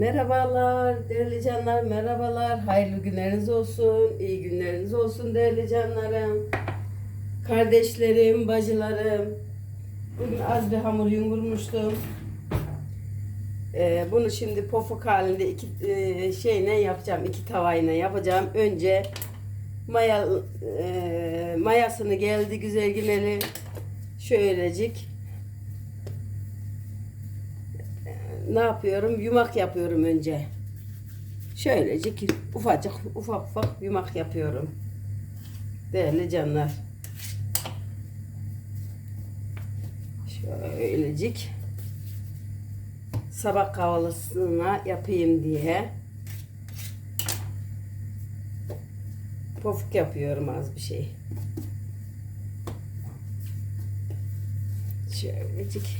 Merhabalar değerli canlar, merhabalar. Hayırlı günleriniz olsun, iyi günleriniz olsun değerli canlarım. Kardeşlerim, bacılarım. Bugün az bir hamur yumurmuştum. Ee, bunu şimdi pofuk halinde iki e, şeyle yapacağım, iki tavayla yapacağım. Önce maya e, mayasını geldi güzel güneli. Şöylecik ne yapıyorum? Yumak yapıyorum önce. Şöylecik ufacık ufak ufak yumak yapıyorum. Değerli canlar. Şöylecik sabah kahvaltısına yapayım diye pofuk yapıyorum az bir şey. Şöylecik.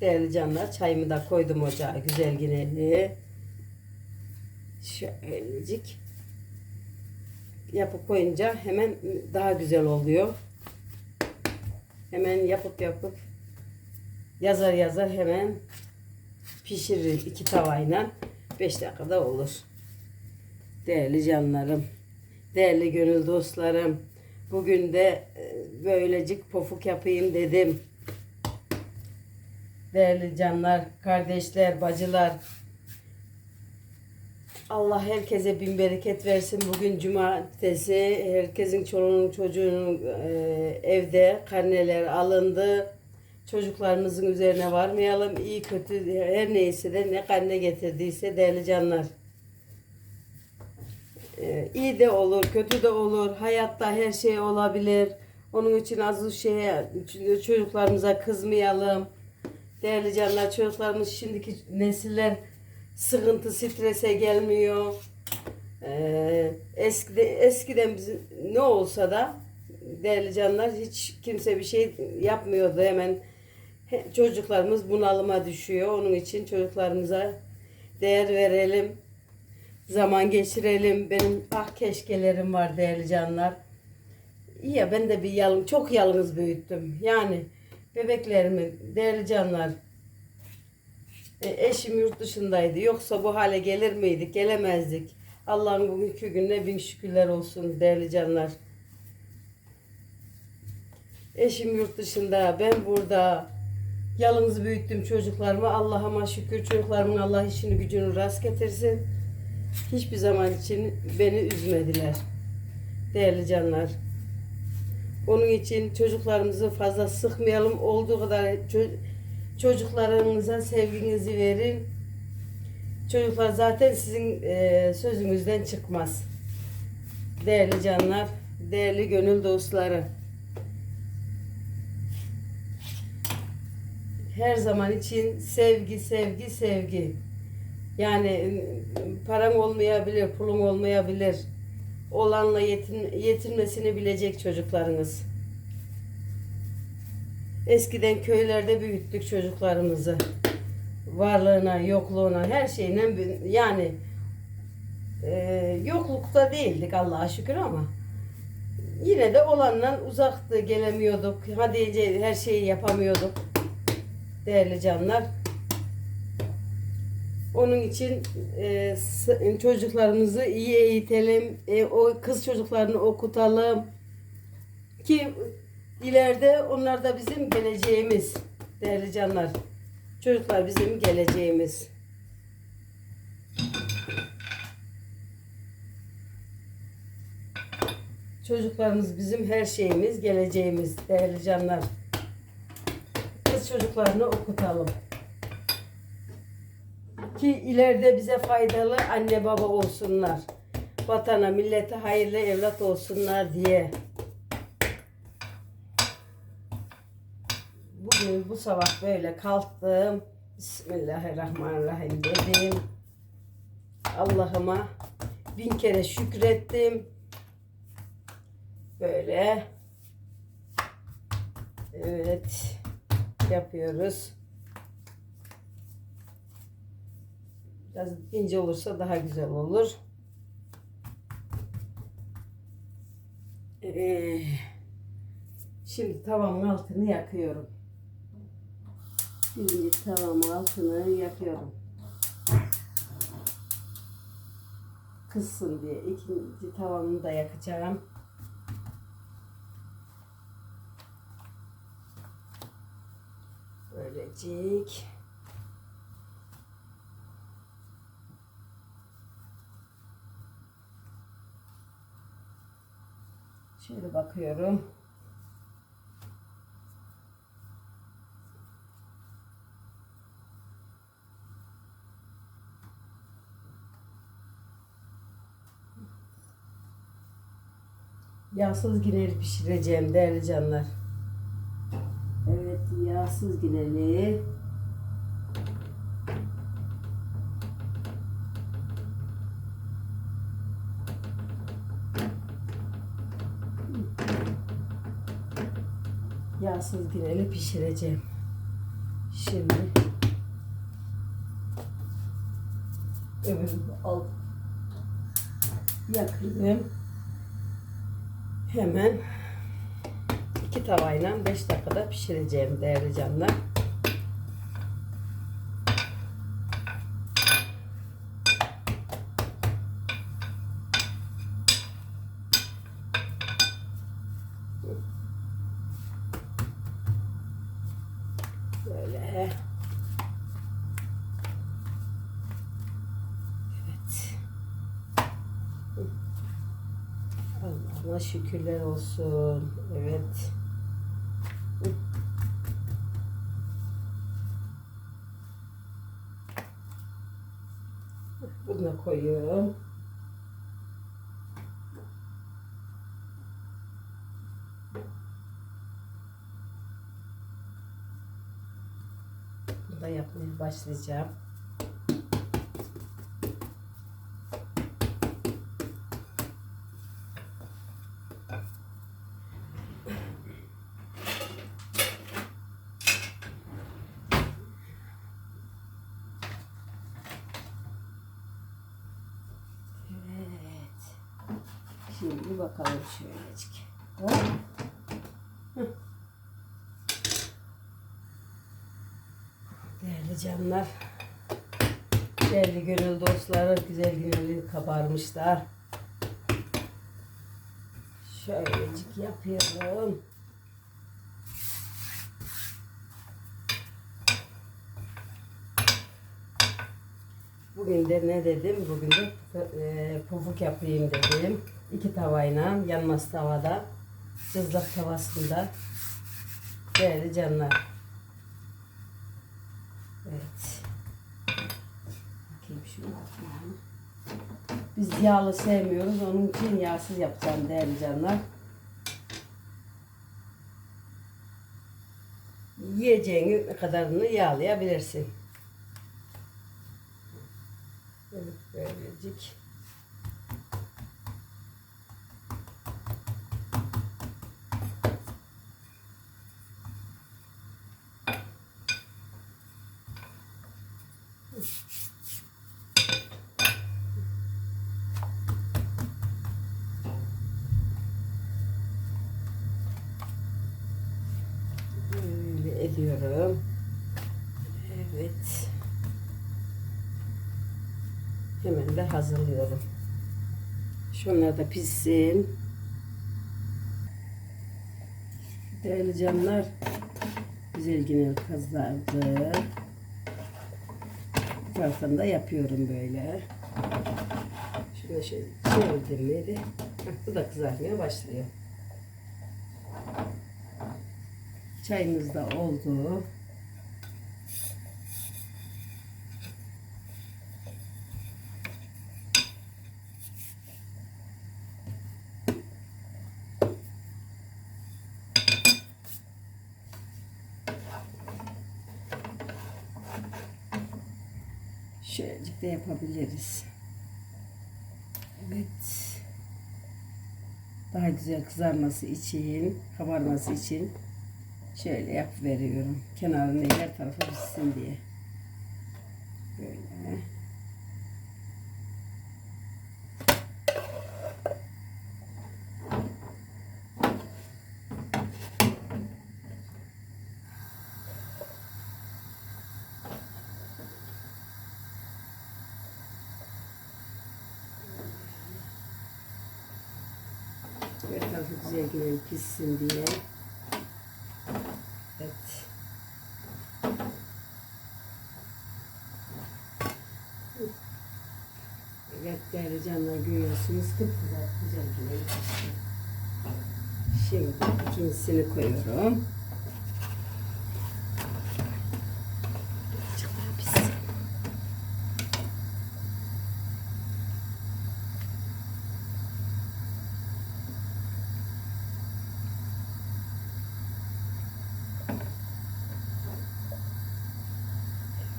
Değerli canlar çayımı da koydum ocağa güzel gineli. Şöylecik. Yapıp koyunca hemen daha güzel oluyor. Hemen yapıp yapıp yazar yazar hemen pişirir iki tavayla 5 dakikada olur. Değerli canlarım, değerli gönül dostlarım, bugün de e, böylecik pofuk yapayım dedim. Değerli canlar, kardeşler, bacılar. Allah herkese bin bereket versin. Bugün cumartesi. Herkesin çoluğunun çocuğunun e, evde karneler alındı. Çocuklarımızın üzerine varmayalım. İyi kötü her neyse de ne karne getirdiyse değerli canlar. E, iyi de olur, kötü de olur. Hayatta her şey olabilir. Onun için az şeye çocuklarımıza kızmayalım. Değerli canlar çocuklarımız şimdiki nesiller sıkıntı, strese gelmiyor. Ee, eskide, eskiden biz ne olsa da değerli canlar hiç kimse bir şey yapmıyordu hemen he- çocuklarımız bunalıma düşüyor. Onun için çocuklarımıza değer verelim. Zaman geçirelim. Benim ah keşkelerim var değerli canlar. Ya ben de bir yalın, çok yalnız büyüttüm. Yani bebeklerimi, değerli canlar, e, eşim yurt dışındaydı. Yoksa bu hale gelir miydik? Gelemezdik. Allah'ın bugünkü gününe bin şükürler olsun değerli canlar. Eşim yurt dışında, ben burada. Yalnız büyüttüm çocuklarımı. Allah'ıma şükür çocuklarımın Allah işini gücünü rast getirsin. Hiçbir zaman için beni üzmediler. Değerli canlar. Onun için çocuklarımızı fazla sıkmayalım. Olduğu kadar ço- çocuklarınıza sevginizi verin. Çocuklar zaten sizin e, sözünüzden çıkmaz. Değerli canlar, değerli gönül dostları. Her zaman için sevgi, sevgi, sevgi. Yani param olmayabilir, pulum olmayabilir. Olanla yetin, yetinmesini bilecek çocuklarınız. Eskiden köylerde büyüttük çocuklarımızı. Varlığına, yokluğuna, her şeyine yani e, yoklukta değildik Allah'a şükür ama yine de olandan uzaktı gelemiyorduk. Hadi her şeyi yapamıyorduk. Değerli canlar. Onun için e, çocuklarımızı iyi eğitelim. E, o kız çocuklarını okutalım. Ki ileride onlar da bizim geleceğimiz. Değerli canlar. Çocuklar bizim geleceğimiz. Çocuklarımız bizim her şeyimiz, geleceğimiz değerli canlar. Kız çocuklarını okutalım ki ileride bize faydalı anne baba olsunlar. Vatana, millete hayırlı evlat olsunlar diye. Bugün bu sabah böyle kalktım. Bismillahirrahmanirrahim dedim. Allah'ıma bin kere şükrettim. Böyle. Evet. Yapıyoruz. Biraz ince olursa daha güzel olur. Ee, Şimdi tavamın altını yakıyorum. Birinci tavamın altını yakıyorum. Kızsın diye. ikinci tavamı da yakacağım. Böylecik. Şöyle bakıyorum. Yağsız gireli pişireceğim değerli canlar. Evet yağsız gireli. Yağsız gireli pişireceğim. Şimdi öbür al yakayım. Hemen iki tavayla 5 dakikada pişireceğim değerli canlar. Böyle. Evet. Allah'ına şükürler olsun. Evet. Bunu da koyuyorum. Bunu da yapmaya başlayacağım. Evet. Şimdi bakalım şöylecik. Değerli canlar. Değerli gönül dostları, güzel gönüllü kabarmışlar. Şöylecik yapıyorum. Bugün de ne dedim? Bugün de e, pufuk yapayım dedim. İki tavayla yanmaz tavada. Cızlak tavasında. Değerli canlar. Evet. Bakayım şunu. Biz yağlı sevmiyoruz. Onun için yağsız yapacağım değerli canlar. Yiyeceğin kadarını yağlayabilirsin. Evet, böylecik. Böyle ediyorum. Evet. Hemen de hazırlıyorum. Şunlar da pişsin. Değerli canlar, güzel yine kızardı. Taraftan da yapıyorum böyle. Şöyle şöyle çevirdim miydi? Bu da kızarmaya başlıyor. Çayımız da oldu. Şöylecik yapabiliriz. Evet. Daha güzel kızarması için, kabarması için şöyle yap veriyorum. Kenarını her tarafa pişsin diye. Böyle. Her güzel pişsin diye. Evet. Evet değerli canlar görüyorsunuz kıpkızar güzel güzel pişti. Şimdi ikincisini koyuyorum. Birazcık daha pişsin.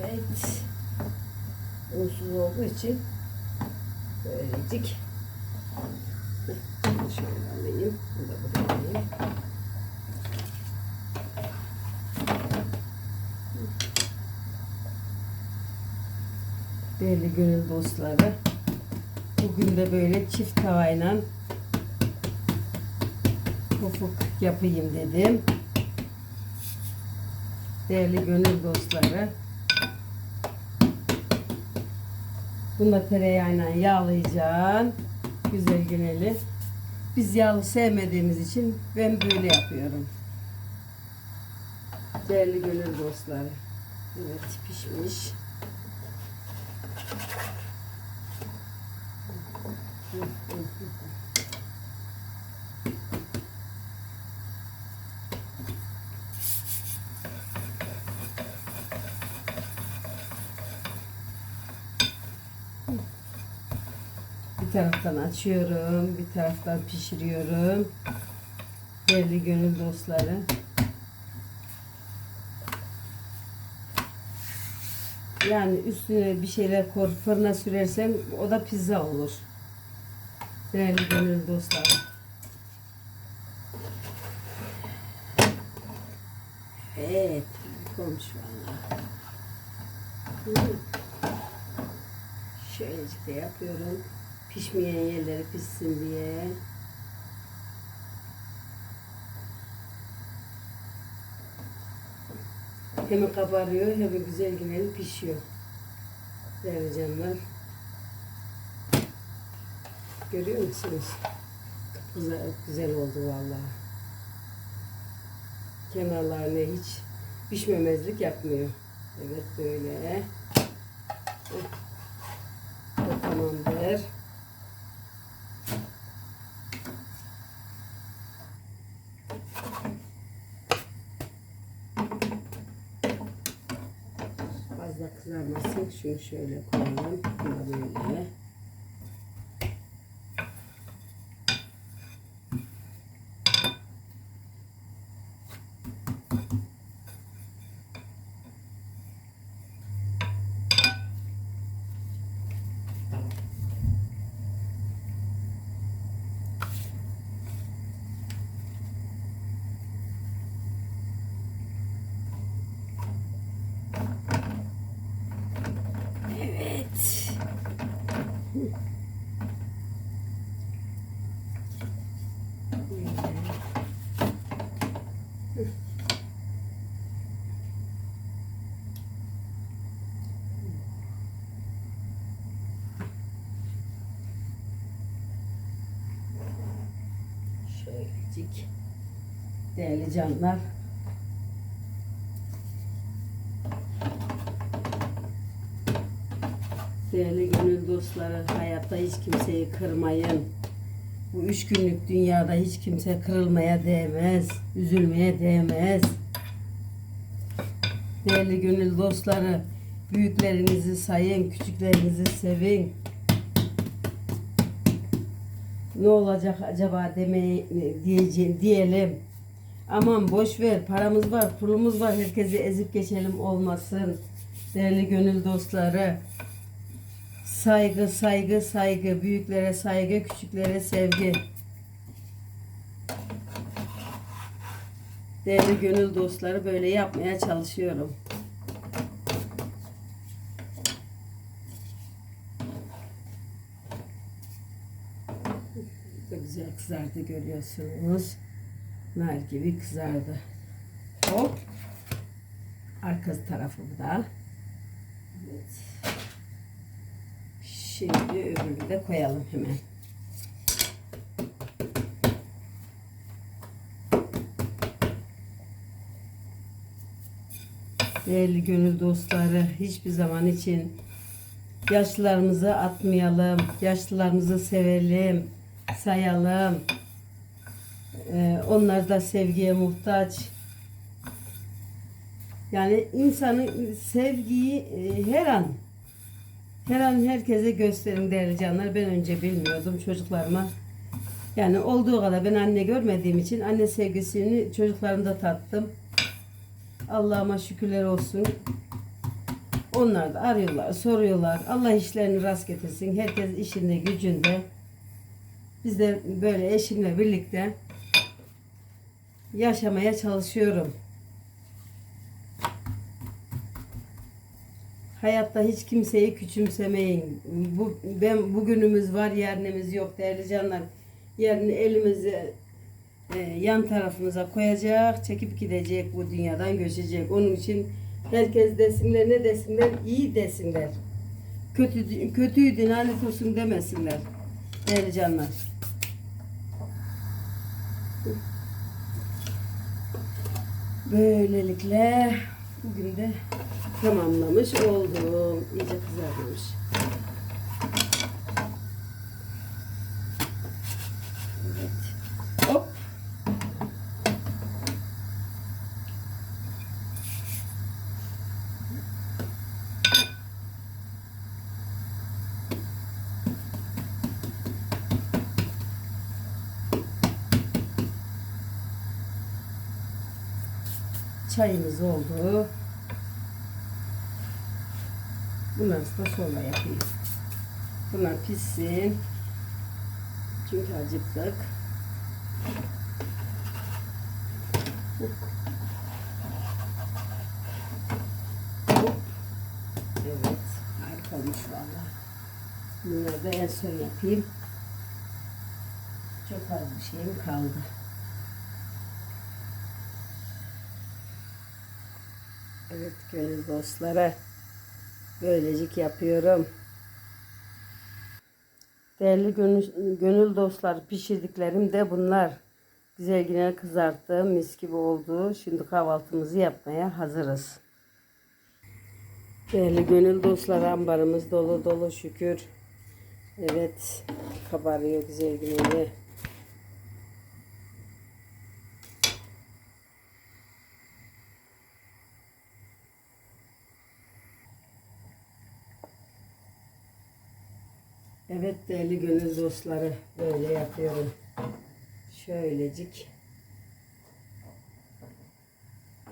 Evet. Unsuz olduğu için böylecik. Şöyle alayım. Bunu da buraya alayım. Değerli gönül dostları. Bugün de böyle çift tavayla pofuk yapayım dedim. Değerli gönül dostları. Bunu da tereyağıyla yağlayacaksın. Güzel güneli. Biz yağlı sevmediğimiz için ben böyle yapıyorum. Değerli gönül dostları. Evet pişmiş. Taraftan açıyorum, bir taraftan pişiriyorum. Değerli gönül dostları. Yani üstüne bir şeyler koy, fırına sürersem o da pizza olur. Değerli gönül dostlar. Evet, komş valla. Hı. Şöylecik de yapıyorum. Pişmeyen yerleri pişsin diye. Hem kabarıyor hem güzel güzel pişiyor. Değerli canlar. Görüyor musunuz? Güzel, güzel oldu vallahi. Kenarlarına hiç pişmemezlik yapmıyor. Evet böyle. Bu tamamdır. Fazla şöyle koyalım. Böyle. Şöylecik. Değerli canlar. Değerli gönül dostları, hayatta hiç kimseyi kırmayın. Bu üç günlük dünyada hiç kimse kırılmaya değmez, üzülmeye değmez. Değerli gönül dostları, büyüklerinizi sayın, küçüklerinizi sevin. Ne olacak acaba demeye diyeceğim diyelim. Aman boş ver, paramız var, pulumuz var, herkesi ezip geçelim olmasın. Değerli gönül dostları, Saygı, saygı, saygı. Büyüklere saygı, küçüklere sevgi. Değerli gönül dostları böyle yapmaya çalışıyorum. Güzel kızardı görüyorsunuz. Nar gibi kızardı. Hop. Arka tarafı da. Evet. Şimdi öbürünü de koyalım hemen. Değerli gönül dostları hiçbir zaman için yaşlılarımızı atmayalım. Yaşlılarımızı sevelim, sayalım. Ee, onlar da sevgiye muhtaç. Yani insanın sevgiyi e, her an her an herkese gösterin değerli canlar. Ben önce bilmiyordum çocuklarıma. Yani olduğu kadar ben anne görmediğim için anne sevgisini çocuklarımda tattım. Allah'ıma şükürler olsun. Onlar da arıyorlar, soruyorlar. Allah işlerini rast getirsin. Herkes işinde, gücünde. Biz de böyle eşimle birlikte yaşamaya çalışıyorum. Hayatta hiç kimseyi küçümsemeyin. Bu, ben bugünümüz var, yarınımız yok değerli canlar. Yarın elimizi e, yan tarafımıza koyacak, çekip gidecek bu dünyadan göçecek. Onun için herkes desinler ne desinler? iyi desinler. Kötü kötüydü lanet olsun demesinler. Değerli canlar. Böylelikle bugün de tamamlamış oldum. İyice kızarmış. Evet. Hop. Çayımız oldu. Bunları da sonra yapayım. Bunlar pişsin. Çünkü acıktık. Evet. Harika olmuş valla. Bunları da en son yapayım. Çok az bir şeyim kaldı. Evet gönül dostları. Böylecik yapıyorum. Değerli gönül, gönül dostlar pişirdiklerim de bunlar. Güzel yine kızarttım. Mis gibi oldu. Şimdi kahvaltımızı yapmaya hazırız. Değerli gönül dostlar ambarımız dolu dolu şükür. Evet kabarıyor güzel yine. Değerli gönül dostları böyle yapıyorum. Şöylecik.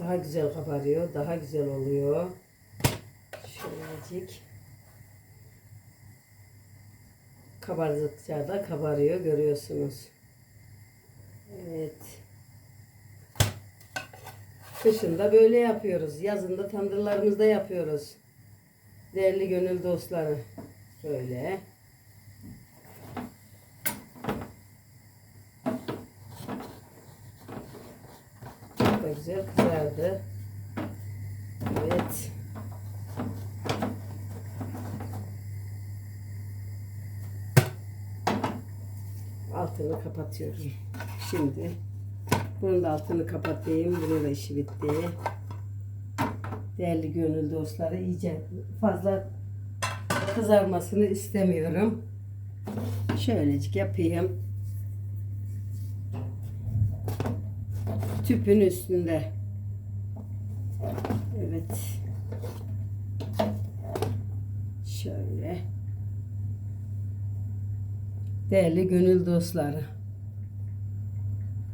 Daha güzel kabarıyor. Daha güzel oluyor. Şöylecik. Kabardıkça da kabarıyor görüyorsunuz. Evet. Kışında böyle yapıyoruz. Yazında tandırlarımızda yapıyoruz. Değerli gönül dostları. Böyle. Güzel kızardı. Evet. Altını kapatıyorum. Şimdi bunun da altını kapatayım. Bunun da işi bitti. Değerli gönül dostları iyice fazla kızarmasını istemiyorum. Şöylecik yapayım. Tüpün üstünde. Evet. Şöyle. Değerli gönül dostları.